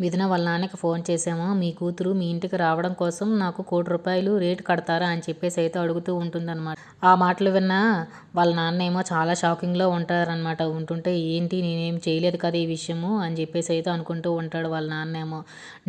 మిథున వాళ్ళ నాన్నకి ఫోన్ చేసాము మీ కూతురు మీ ఇంటికి రావడం కోసం నాకు కోటి రూపాయలు రేటు కడతారా? అని చెప్పేసి అయితే అడుగుతూ ఉంటుందన్నమాట. ఆ మాటలు విన్న వాళ్ళ నాన్న ఏమో చాలా షాకింగ్లో ఉంటారనమాట ఉంటుంటే ఏంటి నేనేం చేయలేదు కదా ఈ విషయము అని చెప్పేసి అయితే అనుకుంటూ ఉంటాడు వాళ్ళ నాన్న ఏమో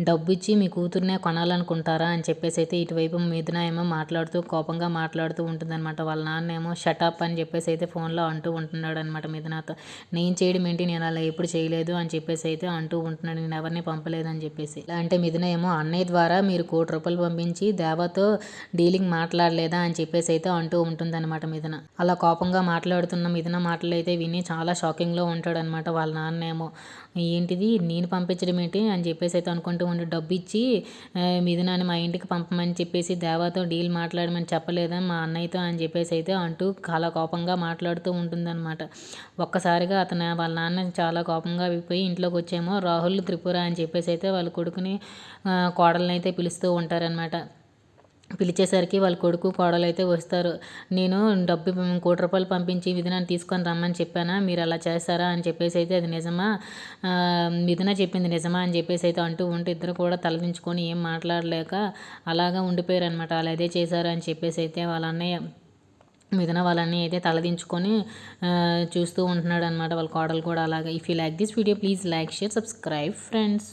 డబ్బు ఇచ్చి మీ కూతుర్నే కొనాలనుకుంటారా అని చెప్పేసి అయితే ఇటువైపు మిథున ఏమో మాట్లాడుతూ కోపంగా మాట్లాడుతూ ఉంటుందన్నమాట. వాళ్ళ నాన్న ఏమో షటప్ అని చెప్పేసి అయితే ఫోన్లో అంటూ ఉంటున్నాడు అనమాట మిథునతో. నేను చేయడం ఏంటి? నేను అలా ఎప్పుడు చేయలేదు అని చెప్పేసి అయితే అంటూ ఉంటున్నాడు. నేను ఎవరిని పంపలేదు అని చెప్పేసి. అంటే మిథున ఏమో అన్నయ్య ద్వారా మీరు కోటి రూపాయలు పంపించి దేవాతో డీలింగ్ మాట్లాడలేదా అని చెప్పేసి అయితే అంటూ ఉంటుందన్నమాట మిథున. అలా కోపంగా మాట్లాడుతున్న మిథున మాటలు అయితే విని చాలా షాకింగ్లో ఉంటాడనమాట వాళ్ళ నాన్న ఏమో ఏంటిది? నేను పంపించడం ఏంటి? అని చెప్పేసి అయితే అనుకుంటూ ఉండి డబ్బు ఇచ్చి మిథునాన్ని మా ఇంటికి పంపమని చెప్పేసి దేవాతో డీల్ మాట్లాడమని చెప్పలేదా మా అన్నయ్యతో? అని చెప్పేసి అయితే అంటూ చాలా కోపంగా మాట్లాడుతూ ఉంటుందన్నమాట. ఒక్కసారిగా అతను వాళ్ళ నాన్న చాలా కోపంగా అయిపోయి ఇంట్లోకి వచ్చేమో రాహుల్ త్రిపుర అని చెప్పేసి అయితే వాళ్ళ కొడుకుని కోడల్ని అయితే పిలుస్తూ ఉంటారనమాట పిలిచేసరికి వాళ్ళ కొడుకు కోడలు అయితే వస్తారు. నేను డబ్బు కోటి రూపాయలు పంపించి మిథునాన్ని తీసుకొని రమ్మని చెప్పానా? మీరు అలా చేస్తారా అని చెప్పేసి అయితే అది నిజమా? విధున చెప్పింది నిజమా? అని చెప్పేసి అయితే అంటూ ఉంటే ఇద్దరు కూడా తలదించుకొని ఏం మాట్లాడలేక అలాగా ఉండిపోయారు అనమాట వాళ్ళు అదే చేశారు అని చెప్పేసి అయితే వాళ్ళ అన్నయ్య మిథున వాళ్ళని అయితే తలదించుకొని చూస్తూ ఉంటున్నాడు అనమాట వాళ్ళ కోడలు కూడా అలాగే. If you like this video please like share subscribe friends